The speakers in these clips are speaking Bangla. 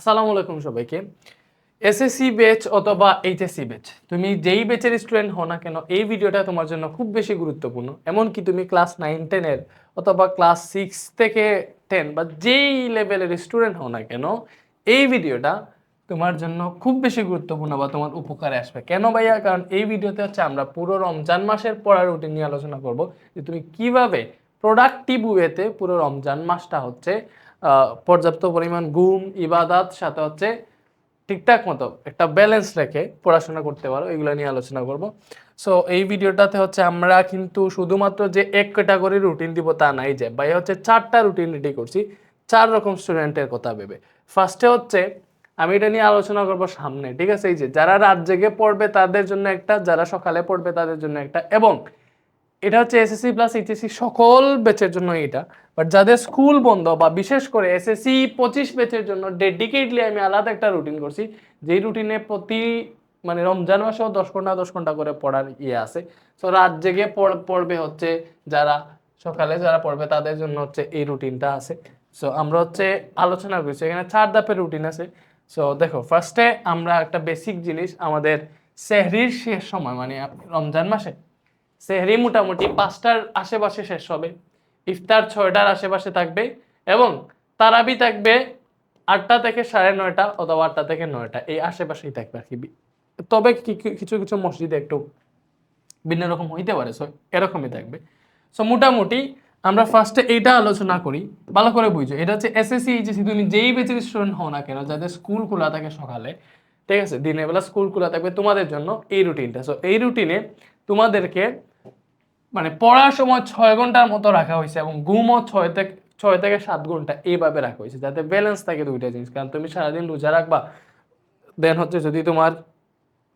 আসসালামু আলাইকুম সবাইকে। এসএসসি ব্যাচ অথবা এইচএসসি ব্যাচ তুমি যেই ব্যাচের স্টুডেন্ট হও না কেন, এই ভিডিওটা তোমার জন্য খুব বেশি গুরুত্বপূর্ণ। এমনকি তুমি ক্লাস নাইন টেনের অথবা ক্লাস সিক্স থেকে টেন বা যেই লেভেলের স্টুডেন্ট হও না কেন, এই ভিডিওটা তোমার জন্য খুব বেশি গুরুত্বপূর্ণ বা তোমার উপকারে আসবে। কেন ভাইয়া? কারণ এই ভিডিওতে হচ্ছে আমরা পুরো রমজান মাসের পড়ার রুটিন নিয়ে আলোচনা করব যে তুমি কীভাবে প্রোডাক্টিভ ওয়েতে পুরো রমজান মাসটা হচ্ছে পর্যাপ্ত পরিমাণ ঘুম, ইবাদাত, সাথে হচ্ছে ঠিকঠাক মতো একটা ব্যালেন্স রেখে পড়াশোনা করতে পারো, এগুলো নিয়ে আলোচনা করব। সো এই ভিডিওটাতে হচ্ছে আমরা কিন্তু শুধুমাত্র যে এক ক্যাটাগরির রুটিন দিব তা নাই যে, ভাই, হচ্ছে চারটা রুটিন রেডি করছি, চার রকম স্টুডেন্টের কথা ভেবে। ফার্স্টে হচ্ছে, আমি এটা নিয়ে আলোচনা করব সামনে, ঠিক আছে? এই যে, যারা রাত জেগে পড়বে তাদের জন্য একটা, যারা সকালে পড়বে তাদের জন্য একটা, এবং এটা হচ্ছে এসএসসি প্লাস এইচএসসি সকল ব্যাচের জন্য এটা। বাট যাদের স্কুল বন্ধ বা বিশেষ করে এসএসসি পঁচিশ ব্যাচের জন্য ডেডিকেটলি আমি আলাদা একটা রুটিন করছি। যেই রুটিনে প্রতি মানে রমজান মাসেও দশ ঘণ্টা দশ ঘণ্টা করে পড়ার ইয়ে আছে। তো রাত জেগে পড়- পড়বে হচ্ছে যারা, সকালে যারা পড়বে তাদের জন্য হচ্ছে এই রুটিনটা আছে। সো আমরা হচ্ছে আলোচনা করছি, এখানে চার ধাপের রুটিন আছে। সো দেখো ফার্স্টে আমরা একটা বেসিক জিনিস আমাদের সেহরির শেষ সময় মানে রমজান মাসে সেহরি মোটামুটি পাঁচটার আশেপাশে শেষ হবে। ইফতার ছয়টার আশেপাশে থাকবে এবং তারাবি থাকবে আটটা থেকে সাড়ে নয়টা অথবা আটটা থেকে নয়টা। এই আশেপাশেই থাকবে আর কি। তবে কিছু কিছু মসজিদে একটু ভিন্ন রকম হইতে পারে সো এরকমই থাকবে। সো মোটামুটি আমরা ফার্স্টে এইটা আলোচনা করি। ভালো করে বুঝো। এটা হচ্ছে এসএসসি এইচএসসি তুমি যেই বেচের স্টুডেন্ট হও না কেন, যাদের স্কুল খোলা থাকে সকালে, ঠিক আছে? দিনের বেলা স্কুল খোলা থাকবে তোমাদের জন্য এই রুটিনটা সো এই রুটিনে তোমাদেরকে মানে পড়ার সময় ছয় ঘণ্টার মতো রাখা হয়েছে এবং ঘুমও ছয় থেকে ছয় থেকে সাত ঘণ্টা এইভাবে রাখা হয়েছে যাতে ব্যালেন্স থাকে দুইটা জিনিস। কারণ তুমি সারাদিন রোজা রাখবা দেন হচ্ছে যদি তোমার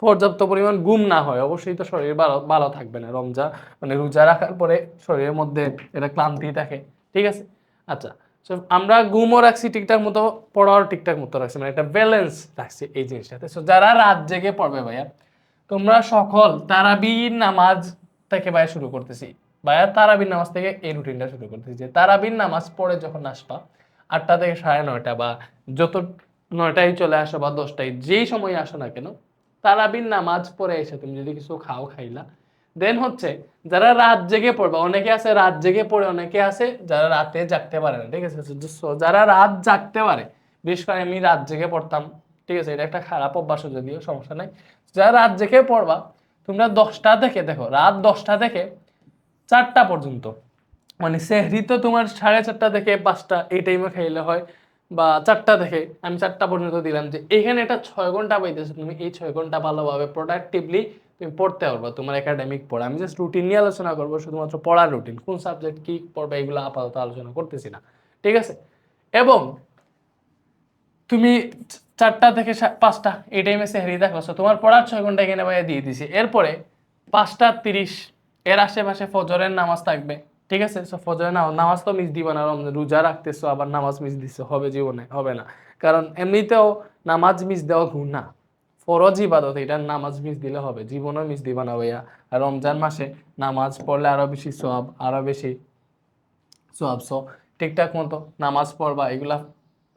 পর্যাপ্ত পরিমাণ ঘুম না হয়, অবশ্যই তো শরীর ভালো ভালো থাকবে না। রমজা মানে রোজা রাখার পরে শরীরের মধ্যে এটা ক্লান্তি থাকে। ঠিক আছে? আচ্ছা সো আমরা ঘুমও রাখছি ঠিকঠাক মতো, পড়াও ঠিকঠাক মতো রাখছি। মানে একটা ব্যালেন্স রাখছি এই জিনিসটাতে। সো যারা রাত জেগে পড়বে ভাইয়া, তোমরা সকল তারাবির নামাজ থেকে ভাইয়া শুরু করতেছি। ভাইয়া তারাবির নামাজ থেকে এই রুটিনটা শুরু করতেছি যে তারাবির নামাজ পড়ে যখন আসবা, আটটা থেকে সাড়ে নয়টা বা যত নয়টায় চলে আসো বা দশটায় যেই সময় আসো না কেন, তারাবির নামাজ পড়ে এসে তুমি যদি কিছু খাও, খাইলা। দেন হচ্ছে যারা রাত জেগে পড়বে, অনেকে আছে রাত জেগে পড়ে, অনেকে আছে যারা রাতে জাগতে পারে না, ঠিক আছে? যারা রাত জাগতে পারে, বিশেষ করে আমি রাত জেগে পড়তাম, ঠিক আছে? এটা একটা খারাপ অভ্যাস যদিও, সমস্যা নাই। যারা রাত জেগে পড়বা তোমরা দশটা থেকে দেখো, রাত দশটা থেকে চারটা পর্যন্ত। মানে সেহরি তো তোমার সাড়ে চারটা থেকে পাঁচটা এই টাইমে খাইলে হয়, বা চারটা থেকে আমি চারটা পর্যন্ত দিলাম যে এখানে একটা ছয় ঘণ্টা পাইতেছো, তুমি এই ছয় ঘণ্টা ভালোভাবে প্রোডাক্টিভলি তুমি পড়তে পারবা তোমার একাডেমিক পড়া। আমি জাস্ট রুটিন নিয়ে আলোচনা করব, শুধুমাত্র পড়ার রুটিন কোন সাবজেক্ট কী পড়বে এগুলো আপাতত আলোচনা করতেছি না। ঠিক আছে? এবং তুমি চারটা থেকে পাঁচটা, এই টাইমে সেহরি দেখো so, তোমার পড়ার ছয় ঘণ্টা এখানে ভাইয়া দিয়ে দিছি। এরপরে পাঁচটা তিরিশ, এর আশেপাশে ফজরের নামাজ থাকবে। ঠিক আছে? সো ফজরের নামাজ নামাজ তো মিস দিবা না রোজা রাখতেছো, আবার নামাজ মিস দিছো, হবে জীবনে, হবে না। কারণ এমনিতেও নামাজ মিস দেওয়া গুণা ফরজ ইবাদত, এটা নামাজ মিস দিলে হবে, জীবনও মিস দিবা না ভাইয়া। আর রমজান মাসে নামাজ পড়লে আরও বেশি সব আরও বেশি সব সো ঠিকঠাক মতো নামাজ পড়বা, এগুলা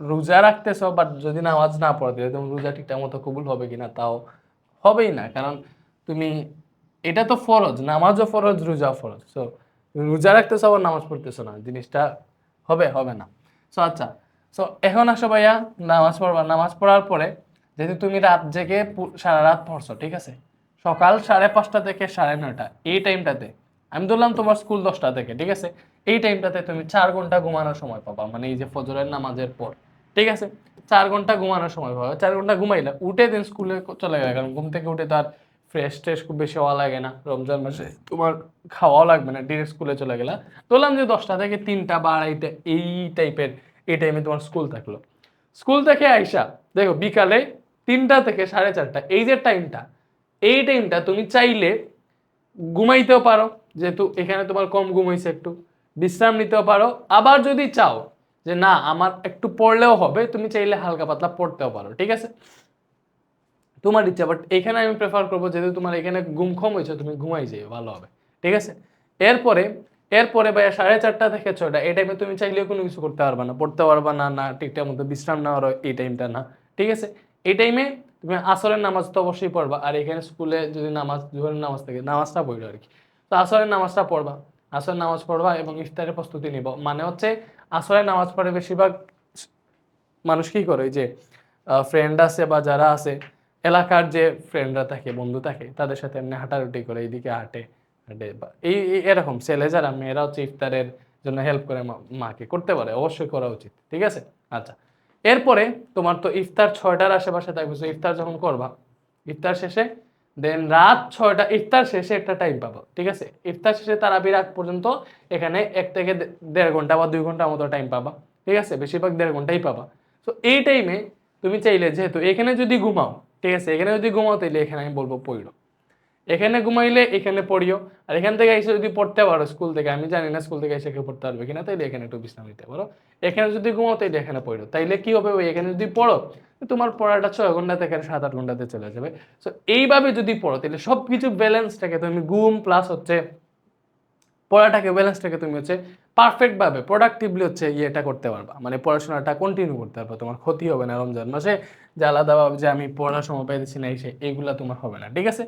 রোজা রাখতেছ বাট যদি নামাজ না পড়তে তুমি রোজা ঠিকঠাক মতো কবুল হবে কিনা তাও হবেই না। কারণ তুমি, এটা তো ফরজ, নামাজও ফরজ, রোজাও ফরজ। সো রোজা রাখতেছ, আবার নামাজ পড়তেছো না, জিনিসটা হবে হবে না। সো আচ্ছা। সো এখন আসো ভাইয়া, নামাজ পড়বা। নামাজ পড়ার পরে, যেহেতু তুমি রাত জেগে সারা রাত পড়ছো, ঠিক আছে? সকাল সাড়ে পাঁচটা থেকে সাড়ে নয়টা, এই টাইমটাতে, আমি ধরলাম তোমার স্কুল দশটা থেকে, ঠিক আছে? এই টাইমটাতে তুমি চার ঘণ্টা ঘুমানোর সময় পাবা মানে এই যে ফজরের নামাজের পর। ঠিক আছে? চার ঘণ্টা ঘুমানোর সময় পাবা চার ঘণ্টা ঘুমাইলে উঠে দিন স্কুলে চলে গেলে কারণ ঘুম থেকে উঠে তার ফ্রেশ ট্রেশ খুব বেশি হওয়া লাগে না। রমজান মাসে তোমার খাওয়াও লাগবে না। ডিরেক্ট স্কুলে চলে গেলা। ধরলাম যে দশটা থেকে তিনটা বা আড়াইটা এই টাইপের এই টাইমে তোমার স্কুল থাকল। স্কুল থেকে আইসা দেখো বিকালে তিনটা থেকে সাড়ে চারটা এই যে টাইমটা এই টাইমটা তুমি চাইলে ঘুমাইতেও পারো। যেহেতু এখানে তোমার কম ঘুম হয়েছে একটু। বিশ্রাম নিতেও পারো। আবার যদি চাও যে না, আমার একটু পড়লেও হবে, তুমি চাইলে হালকা পাতলা পড়তেও পারো, ঠিক আছে? তোমার ইচ্ছা বাট এখানে আমি প্রেফার করব যেহেতু তোমার এখানে ঘুম কম হয়েছে, তুমি ঘুমাই যাও, ভালো হবে, ঠিক আছে? এরপরে এরপরে ভাইয়া সাড়ে চারটা থেকে ছয়টা, এই টাইমে তুমি চাইলেও কোনো কিছু করতে পারবে না, পড়তে পারবা না না, ঠিকঠাক মতো বিশ্রাম নেওয়ার এই টাইমটা না, ঠিক আছে? এই টাইমে তুমি আসরের নামাজ তো অবশ্যই পড়বা, আর এখানে স্কুলে যদি নামাজ জোহরের নামাজ থাকে, নামাজটা পড়বে আর কি। তো আসরের নামাজটা পড়বা, আসরের নামাজ পড়বা এবং ইফতারের প্রস্তুতি নিব মানে হচ্ছে আসরের নামাজ পড়ে বেশিরভাগ মানুষ কি করে যে ফ্রেন্ড আছে বা যারা আছে, এলাকার যে ফ্রেন্ডরা থাকে, বন্ধু থাকে, তাদের সাথে এমনি হাঁটাহাঁটি করে এইদিকে হাঁটে হাঁটে বা এই এরকম ছেলে যারা মেয়েরা হচ্ছে ইফতারের জন্য হেল্প করে মাকে, করতে পারে, অবশ্যই করা উচিত, ঠিক আছে? আচ্ছা এরপরে তোমার তো ইফতার ছয়টার আশেপাশে থাকবে ইফতার যখন করবা, ইফতার শেষে দেন রাত ছয়টা, ইফতার শেষে একটা টাইম পাবো, ঠিক আছে? ইফতার শেষে তারাবির আগ পর্যন্ত এখানে এক থেকে দেড় ঘণ্টা বা দুই ঘণ্টার মতো টাইম পাবা, ঠিক আছে? বেশিরভাগ দেড় ঘন্টাই পাবা। তো এই টাইমে তুমি চাইলে, যেহেতু এখানে যদি ঘুমাও, ঠিক আছে? এখানে যদি ঘুমাও তাহলে এখানে আমি বলব পড়ো। এখানে ঘুমাইলে এখানে পড়িও। আর এখান থেকে এসে যদি পড়তে পারো স্কুল থেকে, আমি জানি না স্কুল থেকে এসে কেউ পড়তে পারবে কিনা, তাইলে এখানে একটু বিশ্রাম নিতে পারো। এখানে যদি ঘুমাও, তাইলে এখানে পড়ো তাইলে কি হবে, ওই এখানে যদি পড়ো, তোমার পড়াটা ছয় ঘণ্টা থেকে সাত আট ঘন্টাতে চলে যাবে। সো এইভাবে যদি পড়ো তাহলে সব কিছু ব্যালেন্সটাকে তুমি ঘুম প্লাস হচ্ছে পড়াটাকে ব্যালেন্সটাকে তুমি হচ্ছে পারফেক্টভাবে প্রোডাক্টিভলি হচ্ছে ইয়েটা করতে পারবা। মানে পড়াশোনাটা কন্টিনিউ করতে পারবা, তোমার ক্ষতি হবে না রমজান মাসে। যে আলাদাভাবে যে আমি পড়ার সময় পাইতেছি না, এই সে এইগুলা তোমার হবে না, ঠিক আছে?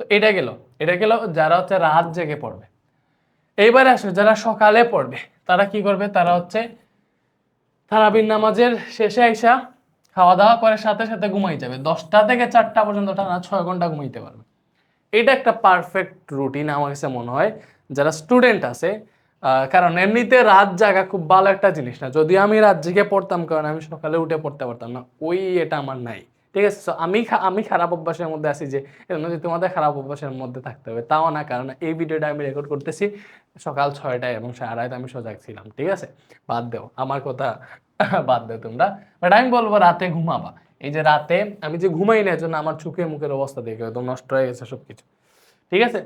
তো এটা গেল এটা গেল যারা হচ্ছে রাত জেগে পড়বে। এইবারে আসো, যারা সকালে পড়বে, তারা কি করবে? তারা হচ্ছে তারাবির নামাজের শেষে আইসা খাওয়া দাওয়া করে সাথে সাথে ঘুমাই যাবে। দশটা থেকে চারটা পর্যন্ত টানা ছয় ঘণ্টা ঘুমাইতে পারবে। এটা একটা পারফেক্ট রুটিন আমার কাছে মনে হয়। যারা স্টুডেন্ট আছে কারণ এমনিতে রাত জাগা খুব ভালো একটা জিনিস না। যদি আমি রাত জেগে পড়তাম, কারণ আমি সকালে উঠে পড়তে পারতাম না, ওই এটা আমার নাই। ঠিক আছে? So, আমি আমি খারাপ অভ্যাসের মধ্যে আছি যে এর মধ্যে তোমাদের খারাপ অভ্যাসের মধ্যে থাকতে হবে। তাও না কারণ এই ভিডিওটা আমি রেকর্ড করতেছি সকাল ছয়টায় এবং সাড়ে আমি সজাগ ছিলাম ঠিক আছে? বাদ দেও আমার কথা বাদ দেও তোমরা। বাট আমি বলব রাতে ঘুমাবা। এই যে রাতে আমি যে ঘুমাই না জন্য আমার চোখে মুখের অবস্থা দেখে একদম নষ্ট হয়ে গেছে সবকিছু। ঠিক আছে?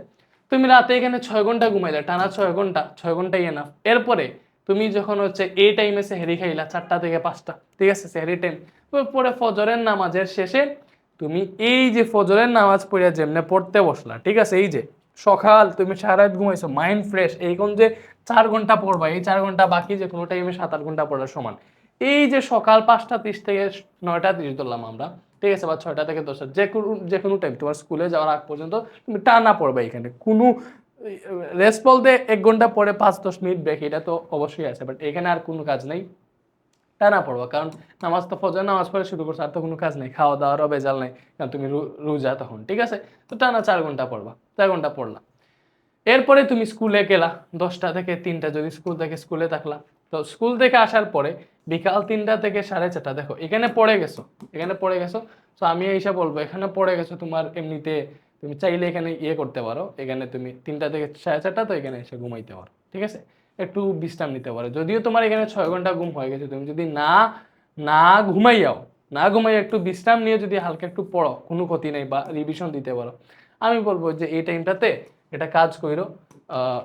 তুমি রাতে এখানে ছয় ঘণ্টা ঘুমাইলে টানা ছয় ঘণ্টা ছয় ঘন্টাই এনাফ এরপরে তুমি যখন হচ্ছে এই টাইমে সেহেরি খাইলা চারটা থেকে পাঁচটা ঠিক আছে? সেহেরি টাইম পরে ফজরের নামাজের শেষে তুমি এই যে ফজরের নামাজ পড়িয়া যেমনে পড়তে বসলা, ঠিক আছে? এই যে সকাল তুমি সারা রাত ঘুমাইছো মাইন্ড ফ্রেশ এই কোন যে চার ঘণ্টা পড়বা, এই চার ঘণ্টা বাকি যে কোনো টাইমে সাত আট ঘণ্টা পড়ার সমান। এই যে সকাল পাঁচটা তিরিশ থেকে নয়টা তিরিশ ধরলাম আমরা, ঠিক আছে? বা ছয়টা থেকে দশটা, যে কোনো যে কোনো টাইম তোমার স্কুলে যাওয়ার আগ পর্যন্ত তুমি টানা পড়বে এখানে। কোনো রেস্ট বলতে এক ঘণ্টা পরে পাঁচ দশ মিনিট ব্রেক এটা তো অবশ্যই আছে বাট এখানে আর কোনো কাজ নেই। টানা পড়বা, কারণ নামাজ তো ফজর, নামাজ পড়ে শুরু করছ, আর তো কোনো কাজ নেই খাওয়া দাওয়ারও বেজাল নেই, কারণ তুমি রোজা তখন, ঠিক আছে? তো টানা চার ঘণ্টা পড়বা, চার ঘণ্টা পড়লা। এরপরে তুমি স্কুলে গেলা, দশটা থেকে তিনটা, যদি স্কুল থেকে স্কুলে থাকলা, তো স্কুল থেকে আসার পরে বিকাল তিনটা থেকে সাড়ে চারটা, দেখো, এখানে পড়ে গেছো, এখানে পড়ে গেছো, তো আমি এসে বলব, এখানে পড়ে গেছো তোমার এমনিতে, তুমি চাইলে এখানে ইয়ে করতে পারো, এখানে তুমি তিনটা থেকে সাড়ে চারটা তো এখানে এসে ঘুমাইতে পারো, ঠিক আছে? একটু বিশ্রাম নিতে পারো। যদিও তোমার এখানে ছয় ঘণ্টা ঘুম হয়ে গেছে, তুমি যদি না না ঘুমাইয়াও, না ঘুমাইয়া একটু বিশ্রাম নিয়ে যদি হালকা একটু পড়ো, কোনো ক্ষতি নেই বা রিভিশন দিতে পারো। আমি বলব যে এই টাইমটাতে এটা কাজ করো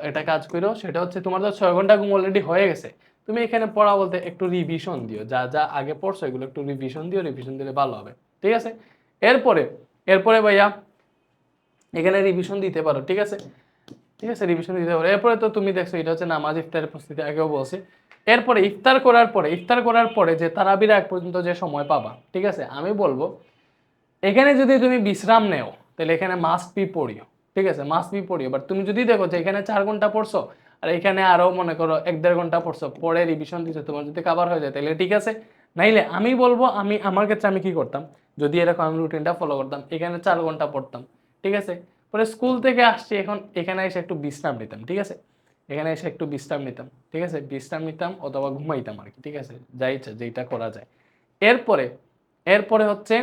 এটা কাজ করো সেটা হচ্ছে তোমার তো ছয় ঘণ্টা ঘুম অলরেডি হয়ে গেছে। তুমি এখানে পড়া বলতে একটু রিভিশন দিও, যা যা আগে পড়ছো এগুলো একটু রিভিশন দিও রিভিশন দিলে ভালো হবে। ঠিক আছে? এরপরে এরপরে ভাইয়া, এখানে রিভিশন দিতে পারো, ঠিক আছে? ঠিক আছে রিভিশন দিতে পারো এরপরে তো তুমি দেখছ, এটা হচ্ছে নামাজ ইফতারের প্রস্তুতি, আগেও বলছি। এরপরে ইফতার করার পরে, ইফতার করার পরে যে তারাবির আগ পর্যন্ত যে সময় পাবা, ঠিক আছে? আমি বলব, এখানে যদি তুমি বিশ্রাম নেও, তাহলে এখানে মাস্ট বি পড়িও, ঠিক আছে? Must be পড়িও। বাট তুমি যদি দেখো যে এখানে চার ঘণ্টা পড়ছো, আর এখানে আরও মনে করো এক দেড় ঘণ্টা পড়ছো, পরে রিভিশন দিছো, তোমার যদি কাবার হয়ে যায়, তাহলে ঠিক আছে? নাইলে আমি বলব, আমি, আমার ক্ষেত্রে আমি কি করতাম? যদি এরকম আমি রুটিনটা ফলো করতাম, এখানে চার ঘণ্টা পড়তাম, ঠিক আছে? পরে স্কুল থেকে আসছি, এখন এখানে এসে একটু বিশ্রাম নিতাম, ঠিক আছে? এখানে এসে একটু বিশ্রাম নিতাম, ঠিক আছে? বিশ্রাম নিতাম, অথবা ঘুমাইতাম আর কি, ঠিক আছে? যাই ইচ্ছা যেটা করা যায়। এরপরে এরপরে হচ্ছে,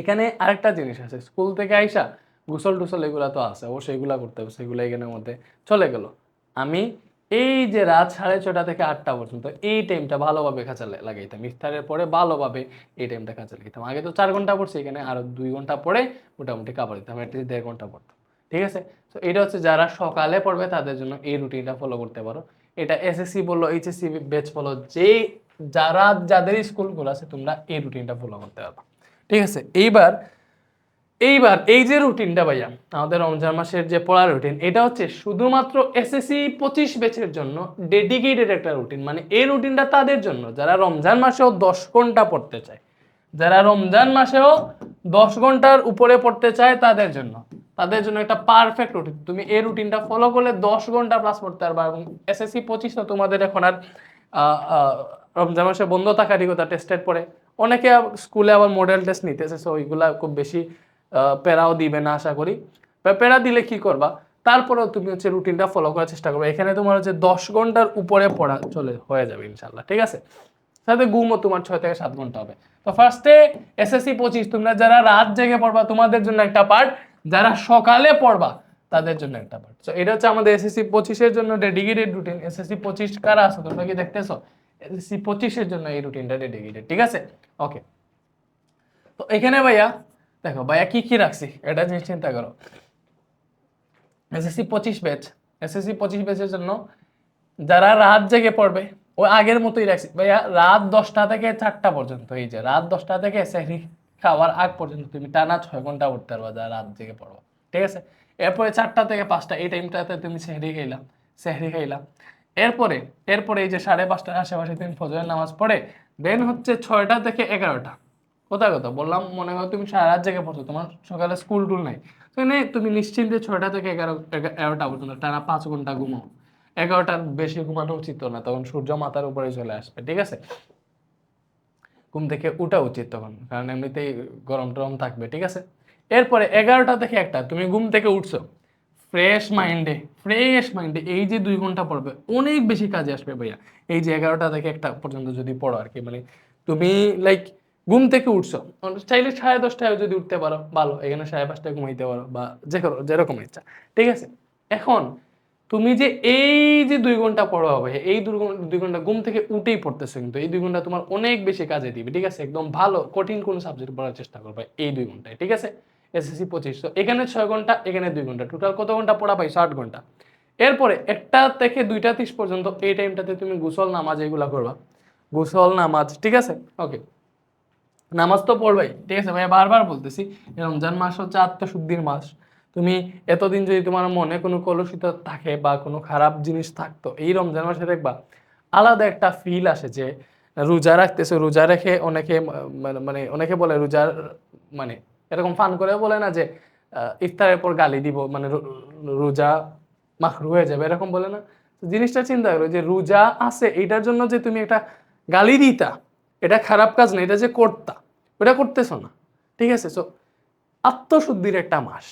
এখানে আরেকটা জিনিস আছে। স্কুল থেকে আইসা গুসল টুসল এগুলা তো আছে, অবশ্যই এগুলা করতে হবে, সেগুলো এখানের মধ্যে চলে গেল। আমি এই যে রাত সাড়ে ছটা থেকে আটটা পর্যন্ত, এই টাইমটা ভালোভাবে লা- লাগাইতাম। ইফতারের পরে ভালোভাবে এই টাইমটা কাজে লাগাইতাম। আগে তো চার ঘণ্টা পড়ছি, এখানে আরও দুই ঘণ্টা পরে মোটামুটি কাপড় দিতাম অ্যাটলিস্ট দেড় ঘণ্টা পড়তাম। ঠিক আছে? তো এটা হচ্ছে যারা সকালে পড়বে, তাদের জন্য এই রুটিনটা ফলো করতে পারো। এটা এসএসসি বলল এইচএসসি বেচ বলো যে যারা, যাদের স্কুলগুলো আছে, তোমরা এই রুটিনটা ফলো করতে পারবা। ঠিক আছে? এইবার এইবার এই যে রুটিনটা ভাইয়া, আমাদের রমজান মাসের যে পড়ার রুটিন এটা হচ্ছে শুধুমাত্র এসএসসি পঁচিশ ব্যাচের জন্য ডেডিকেটেড একটা রুটিন মানে এই রুটিনটা তাদের জন্য। যারা রমজান মাসেও দশ ঘণ্টা পড়তে চায়, যারা রমজান মাসেও দশ ঘণ্টার উপরে পড়তে চায় তাদের জন্য। তাদের জন্য একটা পারফেক্ট রুটিন তুমি এই রুটিনটা ফলো করলে দশ ঘণ্টা প্লাস পড়তে পারবা এবং এসএসসি পঁচিশ তো তোমাদের এখন আর রমজান মাসে বন্ধ থাকারই কথা টেস্টের পরে অনেকে স্কুলে আবার মডেল টেস্ট নিতেছে সো ওইগুলা খুব বেশি প্যারাও দিবে না, আশা করি। প্যারা দিলে কি করবা? তারপরেও তুমি হচ্ছে রুটিনটা ফলো করার চেষ্টা করবে। এখানে তোমার হচ্ছে দশ ঘণ্টার উপরে পড়া চলে, হয়ে যাবে ইনশাল্লাহ ঠিক আছে? সাথে ঘুমও তোমার ছয় থেকে সাত ঘণ্টা হবে। তো ফার্স্টে এসএসসি পঁচিশ, তোমরা যারা রাত জেগে পড়বা, তোমাদের জন্য একটা পার্ট যারা সকালে পড়বা, তাদের জন্য একটা পার্ট তো এটা হচ্ছে আমাদের এসএসসি পঁচিশের জন্য ডেডিকেটেড রুটিন এসএসসি পঁচিশ কারা আছে, তোমরা কি দেখতেছো? এসএসসি পঁচিশের জন্য এই রুটিনটা ডেডিকেটেড ঠিক আছে? ওকে তো এখানে ভাইয়া দেখো ভাইয়া কি কি রাখছি? এটা জিনিস চিন্তা করো। এসএসসি পঁচিশ ব্যাচ এসএসসি পঁচিশ ব্যাচের জন্য যারা রাত জেগে পড়বে ওই আগের মতোই রাখছি। ভাইয়া রাত দশটা থেকে চারটা পর্যন্ত, এই যে রাত দশটা থেকে সেহরি খাওয়ার আগ পর্যন্ত তুমি টানা ছয় ঘণ্টা উঠতে পারবা যারা রাত জেগে পড়ব, ঠিক আছে? এরপরে চারটা থেকে পাঁচটা, এই টাইমটাতে তুমি সেহরি খাইলাম সেহরি খাইলাম এরপরে এরপরে এই যে সাড়ে পাঁচটার আশেপাশে তুমি ফজরের নামাজ পড়ে দেন হচ্ছে ছয়টা থেকে এগারোটা। কোথায় কথা বললাম মনে করো তুমি সারা রাত জেগে পড়ছো, তোমার সকালে স্কুল টুল নাই। তো নে তুমি নিশ্চিন্তে ছয়টা থেকে এগারো, এগা- এগারোটা পর্যন্ত টানা পাঁচ ঘণ্টা ঘুমাও। এগারোটার বেশি ঘুমানো উচিত না, তখন সূর্য মাথার উপরে চলে আসবে, ঠিক আছে? ঘুম থেকে উঠা উচিত তখন, কারণ এমনিতেই গরম টরম থাকবে, ঠিক আছে? এরপরে এগারোটা থেকে একটা, তুমি ঘুম থেকে উঠছো। ফ্রেশ মাইন্ডে ফ্রেশ মাইন্ডে এই যে দুই ঘণ্টা পড়বে, অনেক বেশি কাজে আসবে ভাইয়া। এই যে এগারোটা থেকে একটা পর্যন্ত যদি পড়ো আর কি মানে তুমি লাইক ঘুম থেকে উঠছো। চাইলে সাড়ে দশটায় যদি উঠতে পারো, ভালো। এখানে সাড়ে পাঁচটায় ঘুমাইতে পারো বা যে কোনো, যেরকম ইচ্ছা। ঠিক আছে? এখন তুমি যে এই যে দুই ঘণ্টা পড়া হবে, এই দুই ঘণ্টা দুই ঘণ্টা ঘুম থেকে উঠেই পড়তেছো কিন্তু, এই দুই ঘণ্টা তোমার অনেক বেশি কাজে দিবে, ঠিক আছে? একদম ভালো, কঠিন কোনো সাবজেক্ট পড়ার চেষ্টা করবে এই দুই ঘন্টায়, ঠিক আছে? এসএসসি পঁচিশ, তো এখানে ছয় ঘণ্টা, এখানে দুই ঘণ্টা। টোটাল কত ঘণ্টা পড়া পাইছো আট ঘণ্টা। এরপরে একটা থেকে দুইটা তিরিশ পর্যন্ত এই টাইমটাতে তুমি গোসল নামাজ এগুলা করবা। গোসল, নামাজ, ঠিক আছে? ওকে নামাজ তো পড়বাই, ঠিক আছে? ভাই বারবার বলতেছি রমজান মাস হচ্ছে আত্মশুদ্ধির মাস। তুমি এতদিন যদি তোমার মনে কোনো কলুষিত থাকে বা কোনো খারাপ জিনিস থাকতো, এই রমজান মাসে দেখবা আলাদা একটা ফিল আসে যে রোজা রাখতেছে, রোজা রেখে অনেকে মানে- মানে অনেকে বলে রোজার মানে এরকম ফান করে বলে না যে ইফতারের পর গালি দিব মানে রোজা মাখরু হয়ে যাবে, এরকম বলে না। জিনিসটা চিন্তা করো যে রোজা আছে এটার জন্য যে তুমি একটা গালি দিতা এটা খারাপ কাজ না, এটা যে করতা ওটা করতেছো না, ঠিক আছে? সো আত্মশুদ্ধির একটা মাস।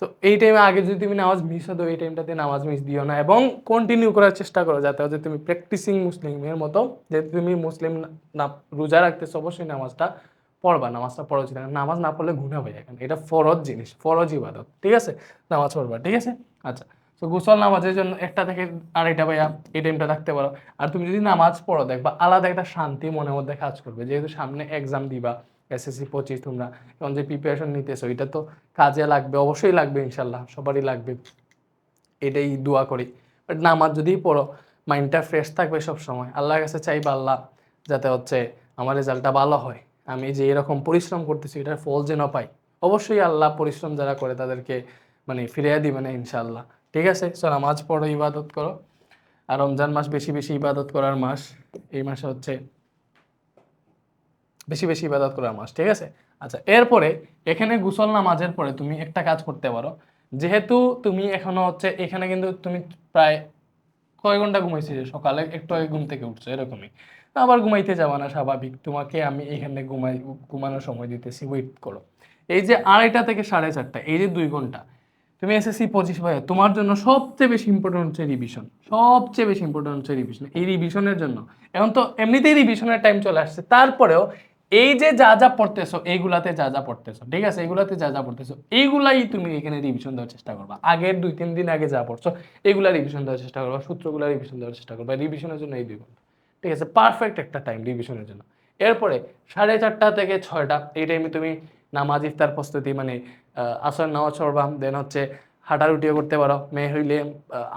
তো এই টাইমে আগে যদি তুমি নামাজ মিস হতো, এই টাইমটাতে নামাজ মিস দিও না এবং কন্টিনিউ করার চেষ্টা করো যাতে হচ্ছে তুমি প্র্যাকটিসিং মুসলিমের মতো যে তুমি মুসলিম না- রোজা রাখতেছো, অবশ্যই নামাজটা পড়বা, নামাজটা পড়া উচিত নামাজ না পড়লে গুণা হয়ে যায় এটা ফরজ জিনিস, ফরজ ইবাদত, ঠিক আছে? নামাজ পড়বা, ঠিক আছে? আচ্ছা। তো গোসল নামাজের জন্য একটা থেকে আড়াইটা ভাইয়া, এই টাইমটা রাখতে পারো। আর তুমি যদি নামাজ পড়ো, দেখবা আলাদা একটা শান্তি মনের মধ্যে কাজ করবে। যেহেতু সামনে এক্সাম দিবা এসএসসি পঁচিশ তোমরা, এখন যে প্রিপারেশন নিতেছো, এটা তো কাজে লাগবে, অবশ্যই লাগবে, ইনশাল্লাহ, সবারই লাগবে। এটাই দোয়া করি। বাট নামাজ যদি পড়ো মাইন্ডটা ফ্রেশ থাকবে সব সময় আল্লাহর কাছে চাইবা আল্লাহ, যাতে হচ্ছে আমার রেজাল্টটা ভালো হয়। আমি যে এরকম পরিশ্রম করতেছি, এটার ফল যেন পাই। অবশ্যই আল্লাহ পরিশ্রম যারা করে, তাদেরকে মানে ফিরিয়ে দিবে না ইনশাল্লাহ। ঠিক আছে? সো নামাজ পড়ো, ইবাদত করো। আর রমজান মাস বেশি বেশি ইবাদত করার মাস, এই মাসে হচ্ছে বেশি বেশি ইবাদত করার মাস, ঠিক আছে? আচ্ছা এরপরে, এখানে গুসল নামাজের পরে তুমি একটা কাজ করতে পারো। যেহেতু তুমি এখনও হচ্ছে, এখানে কিন্তু তুমি প্রায় কয় ঘণ্টা ঘুমাইছি যে সকালে? একটু আগে ঘুম থেকে উঠছো, এরকমই। আবার ঘুমাইতে যাওয়া না, স্বাভাবিক। তোমাকে আমি এখানে ঘুমাই, ঘুমানোর সময় দিতেছি ওয়েট করো। এই যে আড়াইটা থেকে সাড়ে চারটা, এই যে দুই ঘণ্টা তুমি এসএসসি পঁচিশ ভাই তোমার জন্য সবচেয়ে বেশি ইম্পর্টেন্ট হচ্ছে রিভিশন সবচেয়ে বেশি ইম্পর্টেন্ট হচ্ছে রিভিশন এই রিভিশনের জন্য। এখন তো এমনিতেই রিভিশনের টাইম চলে আসছে, তারপরেও এই যে যা যা পড়তেছো, এইগুলাতে যা যা পড়তেছো, ঠিক আছে? এইগুলাতে যা যা পড়তেছো, এইগুলাই তুমি এখানে রিভিশন দেওয়ার চেষ্টা করবা। আগের দুই, তিন দিন আগে যা পড়ছো, এগুলা রিভিশন দেওয়ার চেষ্টা করবা, সূত্রগুলা রিভিশন দেওয়ার চেষ্টা করবা রিভিশনের জন্য এই দুই ঘণ্টা। ঠিক আছে? পারফেক্ট একটা টাইম রিভিশনের জন্য। এরপরে সাড়ে চারটা থেকে ছয়টা, এই টাইমে তুমি নামাজ ইফতার প্রস্তুতি মানে আসর, নামাজ পড়বা দেন হচ্ছে হাঁটারুটিও করতে পারো, মেয়ে হইলে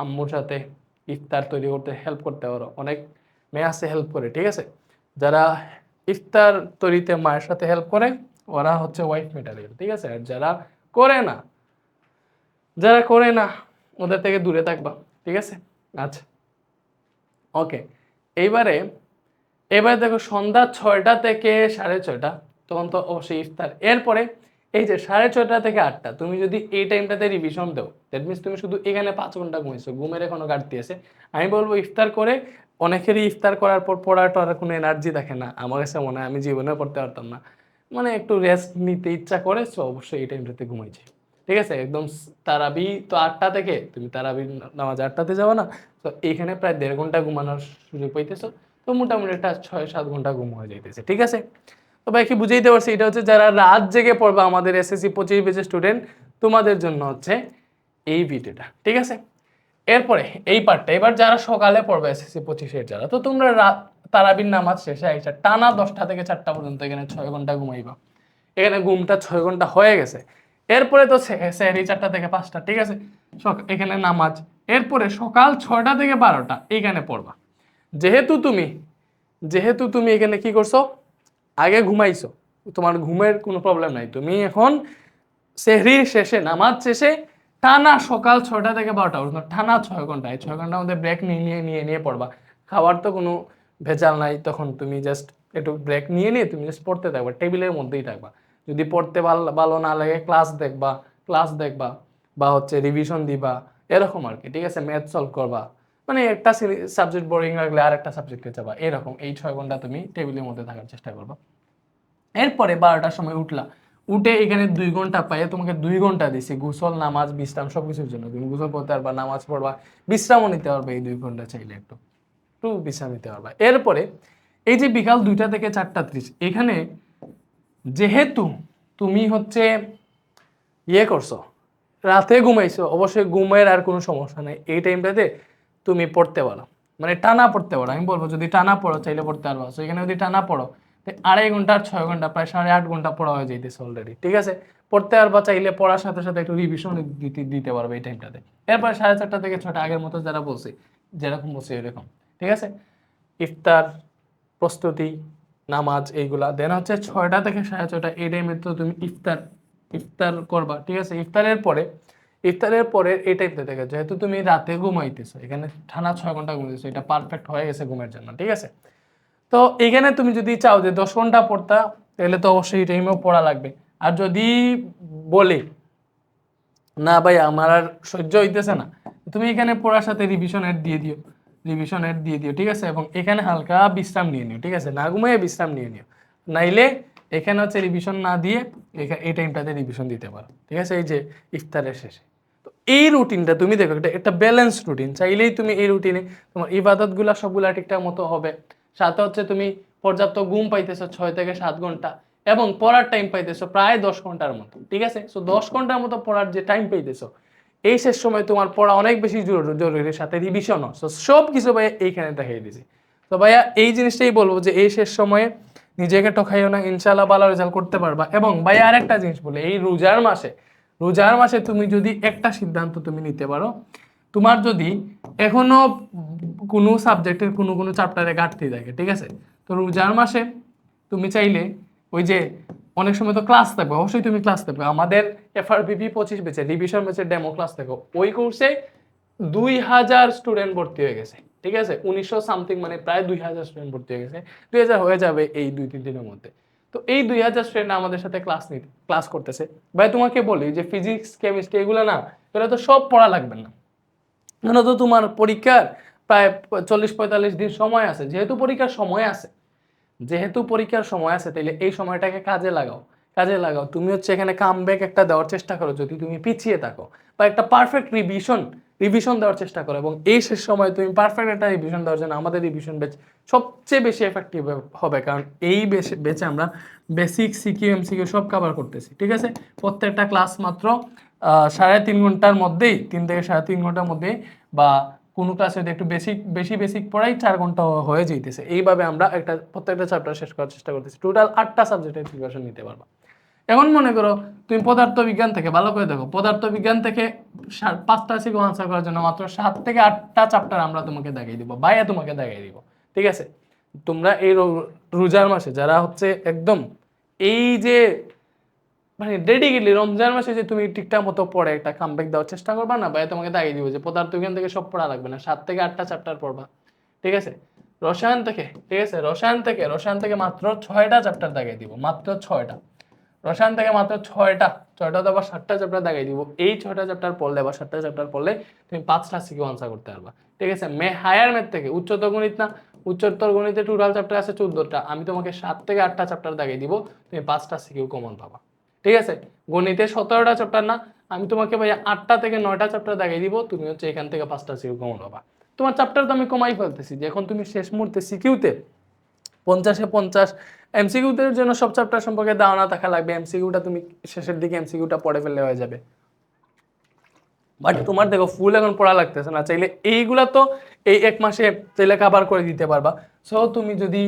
আম্মুর সাথে ইফতার তৈরি করতে হেল্প করতে পারো। অনেক মেয়ে আছে হেল্প করে, ঠিক আছে? যারা ইফতার তৈরিতে মায়ের সাথে হেল্প করে, ওরা হচ্ছে ওয়াইফ মেটারিয়াল ঠিক আছে? আর যারা করে না, যারা করে না, ওদের থেকে দূরে থাকবা, ঠিক আছে? আচ্ছা। ওকে এইবারে, এবারে দেখো সন্ধ্যা ছয়টা থেকে সাড়ে ছয়টা তখন তো অবশ্যই ইফতার। এরপরে এই যে সাড়ে ছয়টা থেকে আটটা, তুমি যদি এই টাইমটাতে রিভিশন দাও দ্যাট মিনস তুমি শুধু এখানে পাঁচ ঘণ্টা ঘুমিয়েছো ঘুমের এখনও ঘাটতি আছে। আমি বলব ইফতার করে, অনেকেরই ইফতার করার পর পড়াটা আর কোনো এনার্জি দেখে না। আমার কাছে মনে হয় আমি জীবনে পড়তে পারতাম না। মানে একটু রেস্ট নিতে ইচ্ছা করে সো অবশ্যই এই টাইমটাতে ঘুমাইছে। ঠিক আছে? একদম তারাবি তো আটটা থেকে, তুমি তারাবি নামাজ আটটাতে যাব না তো এইখানে প্রায় দেড় ঘণ্টা ঘুমানোর সুযোগ পাইতেছো। তো মোটামুটি একটা ছয় সাত ঘণ্টা ঘুম হয়ে যাইতেছে। ঠিক আছে? তো ভাই কি বুঝাইতে পারছি, এটা হচ্ছে যারা রাত জেগে পড়বে আমাদের এসএসসি পঁচিশ বেজে স্টুডেন্ট তোমাদের জন্য হচ্ছে এই ভিডিওটা, ঠিক আছে? এরপরে এই পার্টটা এবার যারা সকালে পড়বে এসএসসি পঁচিশের যারা, তো তোমরা রাত তারাবির নামাজ শেষে আইসা টানা দশটা থেকে চারটা পর্যন্ত এখানে ছয় ঘণ্টা ঘুমাইবা। এখানে ঘুমটা ছয় ঘণ্টা হয়ে গেছে। এরপরে তো স্যারি চারটা থেকে পাঁচটা, ঠিক আছে? এখানে নামাজ। এরপরে সকাল ছয়টা থেকে বারোটা, এখানে পড়বা। যেহেতু তুমি যেহেতু তুমি এখানে কি করছ? আগে ঘুমাইছো, তোমার ঘুমের কোনো প্রবলেম নাই। তুমি এখন সেহরির শেষে, নামাজ শেষে টানা সকাল ছয়টা থেকে বারোটা পর্যন্ত, টানা ছয় ঘণ্টা, এই ছয় ঘণ্টার মধ্যে ব্রেক নিয়ে নিয়ে নিয়ে নিয়ে পড়বা। খাবার তো কোনো ভেজাল নাই, তখন তুমি জাস্ট একটু ব্রেক নিয়ে নিয়ে তুমি জাস্ট পড়তে থাকবা টেবিলের মধ্যেই থাকবা। যদি পড়তে ভালো ভালো না লাগে ক্লাস দেখবা ক্লাস দেখবা, বা হচ্ছে রিভিশন দিবা, এরকম আর কি, ঠিক আছে? ম্যাথ সলভ করবা। মানে একটা সাবজেক্ট বোরিং লাগলে আর একটা সাবজেক্টে যাবা। এরকম এই ছয় ঘণ্টা তুমি টেবিলের মধ্যে থাকার চেষ্টা করবা। এরপরে বারোটার সময় উঠলা। উঠে এখানে দুই ঘণ্টা পাইয়ে তোমাকে দুই ঘণ্টা দিছি। গোসল, নামাজ, বিশ্রাম সব কিছুর জন্য। তুমি গোসল করতে পারবা, নামাজ পড়বা। বিশ্রামও নিতে পারবে এই দুই ঘণ্টা চাইলে একটু। একটু বিশ্রাম নিতে পারবা। এরপরে এই যে বিকাল দুইটা থেকে চারটা ত্রিশ, এখানে যেহেতু তুমি হচ্ছে ইয়ে করছ, রাতে ঘুমাইছো, অবশ্যই ঘুমের আর কোনো সমস্যা নেই। এই টাইমটাতে তুমি পড়তে পারো। মানে টানা পড়তে পারো আমি বলব যদি টানা পড়ো চাইলে পড়তে পারব। So, এখানে যদি টানা পড়ো আড়াই ঘণ্টা আর ছয় ঘণ্টা প্রায় সাড়ে আট ঘণ্টা পড়া হয়ে যাইতেছে অলরেডি ঠিক আছে? পড়তে পারবা চাইলে পড়ার সাথে সাথে একটু রিভিশন দিতে দিতে পারবে এই টাইমটাতে এরপরে সাড়ে চারটা থেকে ছটা আগের মতো যারা বলছি যেরকম বলছি এরকম। ঠিক আছে? ইফতার প্রস্তুতি নামাজ এইগুলা। দেন হচ্ছে ছয়টা থেকে সাড়ে ছটা এই টাইমে তো তুমি ইফতার ইফতার করবা। ঠিক আছে? ইফতারের পরে ইফতারের পরে এই টাইমটা থেকে যেহেতু তুমি রাতে ঘুমাইতেছো, এখানে টানা ছয় ঘণ্টা ঘুমাইতেছো, এটা পারফেক্ট হয়ে গেছে ঘুমের জন্য, ঠিক আছে? তো এখানে তুমি যদি চাও যে দশ ঘণ্টা পড়তা, তাহলে তো অবশ্যই টাইমেও পড়া লাগবে। আর যদি বলি, না ভাই, আমার আর সহ্য হইতেছে না তুমি এখানে পড়ার সাথে রিভিশন এড দিয়ে দিও রিভিশন এড দিয়ে দিও, ঠিক আছে? এবং এখানে হালকা বিশ্রাম নিয়ে নিও, ঠিক আছে? না ঘুমিয়ে বিশ্রাম নিয়ে নিও। নাইলে এখানে হচ্ছে রিভিশন না দিয়ে এই টাইমটাতে রিভিশন দিতে পারো, ঠিক আছে? এই যে ইফতারের শেষে। এই রুটিনটা তুমি দেখো, এটা একটা ব্যালেন্স রুটিন চাইলেই তুমি এই রুটিনে তোমার ইবাদতগুলা সবগুলা ঠিকঠাক মতো হবে। সাথে হচ্ছে তুমি পর্যাপ্ত ঘুম পাইতেছো ছয় থেকে সাত ঘণ্টা এবং পড়ার টাইম পাইতেছো প্রায় দশ ঘণ্টার মতো, ঠিক আছে? সো দশ ঘণ্টার মতো পড়ার যে টাইম পাইতেছো, এই শেষ সময় তোমার পড়া অনেক বেশি জরুরি সাথে রিভিশনও সো সব কিছু ভাইয়া এইখানে দেখাই দিয়েছি তো ভাইয়া এই জিনিসটাই বলব যে এই শেষ সময়ে নিজেকে ঠকাইও না ইনশাল্লাহ ভালো রেজাল্ট করতে পারবা। এবং ভাইয়া আরেকটা জিনিস বলে, এই রোজার মাসে রোজার মাসে তুমি যদি একটা সিদ্ধান্ত তুমি নিতে পারো, তোমার যদি এখনও কোনো সাবজেক্টের কোনো কোনো চ্যাপ্টারে ঘাটতি থাকে, ঠিক আছে? তো রোজার মাসে তুমি চাইলে ওই যে অনেক সময় তো ক্লাস থাকবে, অবশ্যই তুমি ক্লাস থাকবে। আমাদের এফআরপিপি পঁচিশ বেচে রিভিশন বেচে ডেমো ক্লাস থাকবে ওই কোর্সে দুই হাজার স্টুডেন্ট ভর্তি হয়ে গেছে, ঠিক আছে? উনিশশো সামথিং মানে প্রায় দুই হাজার স্টুডেন্ট ভর্তি হয়ে গেছে। দুই হাজার হয়ে যাবে এই দুই তিন দিনের মধ্যে। তো এই দুই হাজার স্টুডেন্ট আমাদের সাথে ক্লাস নিতে ক্লাস করতেছে। ভাই, তোমাকে বলি যে ফিজিক্স কেমিস্ট্রি এগুলো না, এগুলো তো সব পড়া লাগবে না। কেন তো তোমার পরীক্ষার প্রায় চল্লিশ পঁয়তাল্লিশ দিন সময় আছে। যেহেতু পরীক্ষার সময় আছে, যেহেতু পরীক্ষার সময় আছে তাহলে এই সময়টাকে কাজে লাগাও। কাজে লাগাও। তুমি হচ্ছে এখানে কামব্যাক একটা দেওয়ার চেষ্টা করো, যদি তুমি পিছিয়ে থাকো। বা একটা পারফেক্ট রিভিশন রিভিশন দেওয়ার চেষ্টা করো এবং এই শেষ সময় তুমি পারফেক্ট একটা রিভিশন দেওয়ার জন্য আমাদের রিভিশন বেচ সবচেয়ে বেশি এফেক্টিভ হবে। কারণ এই বেচে আমরা বেসিক সিকিউ এমসিকিউ সব কভার করতেছি, ঠিক আছে? প্রত্যেকটা ক্লাস মাত্র সাড়ে তিন ঘণ্টার মধ্যেই, তিন থেকে সাড়ে তিন ঘণ্টার মধ্যেই বা কোনো ক্লাসে যদি একটু বেসিক বেশি বেসিক পড়াই, চার ঘণ্টা হয়ে যেতেছে এইভাবে আমরা একটা, প্রত্যেকটা চ্যাপ্টার শেষ করার চেষ্টা করতেছি। টোটাল আটটা সাবজেক্টের প্রিপারেশন নিতে পারবা। এখন মনে করো তুমি পদার্থ বিজ্ঞান থেকে, ভালো করে দেখো পদার্থ বিজ্ঞান থেকে পাঁচটা সিকো আনসার করার জন্য মাত্র সাত থেকে আটটা চ্যাপ্টার আমরা তোমাকে দেখাই দিব বাইরে তোমাকে দেখাই দিব, ঠিক আছে? তোমরা এই রোজার মাসে যারা হচ্ছে একদম এই যে মানে ডেডিকেটলি রমজান মাসে যে তুমি ঠিকঠাক মতো পড়ে একটা কামব্যাক দেওয়ার চেষ্টা করবা না ভাই তোমাকে দাগিয়ে দিব যে পদার্থ বিজ্ঞান থেকে সব পড়া লাগবে না, সাত থেকে আটটা চ্যাপ্টার পড়বা, ঠিক আছে? রসায়ন থেকে, ঠিক আছে? রসায়ন থেকে রসায়ন থেকে মাত্র ছয়টা চ্যাপ্টার দাগিয়ে দিব, মাত্র ছয়টা। রসায়ন থেকে মাত্র ছয়টা ছয়টা তো আবার সাতটা চ্যাপ্টার দাগাই দিব। এই ছয়টা চ্যাপ্টার পড়লে বা সাতটা চ্যাপ্টার পড়লে তুমি পাঁচটা সিকিউ আনসার করতে পারবা। ঠিক আছে? মে হায়ার ম্যাথ থেকে উচ্চতর গণিত না, উচ্চতর গণিতে টোটাল চ্যাপ্টার আছে চোদ্দটা। আমি তোমাকে সাত থেকে আটটা চ্যাপ্টার দাগাই দিব, তুমি পাঁচটা সিকিউ কমন পাবা। ঠিক আছে? গণিতে সতেরোটা চ্যাপ্টার না, আমি তোমাকে ভাই আটটা থেকে নয়টা চ্যাপ্টার দাগাই দিব, তুমি হচ্ছে এখান থেকে পাঁচটা সিকিউ কমন পাবা। তোমার চ্যাপ্টার তো আমি কমাই ফেলতেছি, যে এখন তুমি শেষ মুহূর্তে সিকিউতে পঞ্চাশে পঞ্চাশ। এমসিকিউদের জন্য সব চ্যাপ্টার সম্পর্কে ধারণা থাকা লাগবে। এমসিকিউটা তুমি শেষের দিকে এমসিকিউটা পড়ে ফেললে হয়ে যাবে। বাট তোমার দেখো ফুল এখন পড়া লাগতেছে না। চাইলে এইগুলা তো এই এক মাসে চাইলে কাভার করে দিতে পারবা। সো তুমি যদি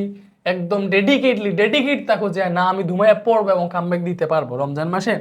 একদম ডেডিকেটলি ডেডিকেট থাকো যে না, আমি ধুমাইয়া পড়ব এবং কামব্যাক দিতে পারব রমজান মাসে,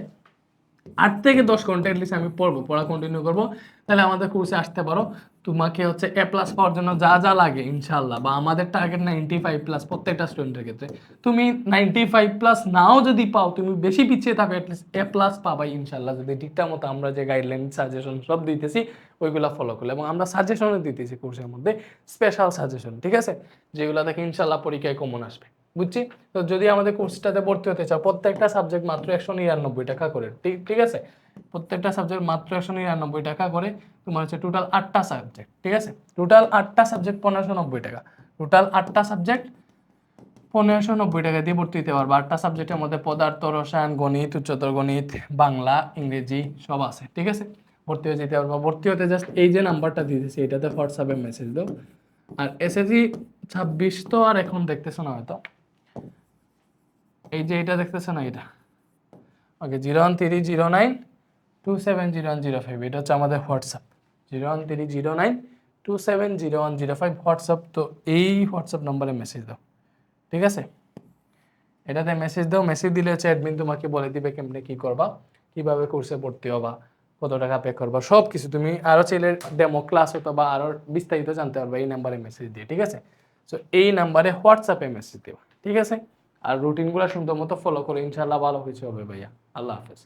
আট থেকে দশ ঘণ্টা এটলিস্ট আমি পড়ব, পড়া কন্টিনিউ করব। তাহলে আমাদের কোর্সে আসতে পারো। তোমাকে হচ্ছে এ প্লাস পাওয়ার জন্য যা যা লাগে ইনশাল্লাহ বা আমাদের টার্গেট নাইনটি ফাইভ প্লাস প্রত্যেকটা স্টুডেন্টের ক্ষেত্রে। তুমি নাইনটি ফাইভ প্লাস নাও যদি পাও, তুমি বেশি পিছিয়ে থাকো অ্যাটলিস্ট এ প্লাস পাবাই ইনশাল্লাহ যদি ঠিকঠাক মতো আমরা যে গাইডলাইন সাজেশন সব দিতেছি, ওইগুলো ফলো করলে। এবং আমরা সাজেশনও দিতেছি কোর্সের মধ্যে স্পেশাল সাজেশন ঠিক আছে? যেগুলো দেখে ইনশাল্লাহ পরীক্ষায় কমন আসবে, বুঝছি? তো যদি আমাদের কোর্সটাতে ভর্তি হতে চাও, প্রত্যেকটা সাবজেক্ট মাত্র একশো নিরানব্বই টাকা করে, ঠিক ঠিক আছে? প্রত্যেকটা সাবজেক্ট মাত্র একশো নিরানব্বই টাকা করে। তোমার হচ্ছে টোটাল আটটা সাবজেক্ট ঠিক আছে? টোটাল আটটা সাবজেক্ট পনেরোশো নব্বই টাকা। টোটাল আটটা সাবজেক্ট পনেরোশো নব্বই টাকা দিয়ে ভর্তি হতে পারবে। আটটা সাবজেক্টের মধ্যে পদার্থ, রসায়ন, গণিত, উচ্চতর গণিত, বাংলা, ইংরেজি সব আছে, ঠিক আছে? ভর্তি হয়ে যেতে পারব। ভর্তি হতে জাস্ট এই যে নাম্বারটা দিতেছি এটাতে হোয়াটসঅ্যাপে মেসেজ দাও। আর এসএসসি ছাব্বিশ তো আর এখন দেখতেছো না হয়তো। এই যে এটা দেখতেছো না এটা? Okay zero one three zero nine two seven zero one zero five এটা হচ্ছে আমাদের WhatsApp. Zero one three zero nine two seven zero one zero five WhatsApp. তো এই হোয়াটসঅ্যাপ নম্বরে মেসেজ দাও। ঠিক আছে? এটাতে মেসেজ দাও। মেসেজ দিলে হচ্ছে অ্যাডমিন তোমাকে বলে দিবে কেমনে কি করবা, কীভাবে কোর্সে ভর্তি হবা, কত টাকা পে করবা সব কিছু তুমি আরও চাইলে ডেমো ক্লাস হতো বা আরও বিস্তারিত জানতে পারবা এই নাম্বারে মেসেজ দিয়ে, ঠিক আছে? সো এই নাম্বারে হোয়াটসঅ্যাপে মেসেজ দেবা, ঠিক আছে? আর রুটিনগুলো সুন্দর মতো ফলো করে ইনশাল্লাহ ভালো কিছু হবে ভাইয়া। আল্লাহ হাফেজ।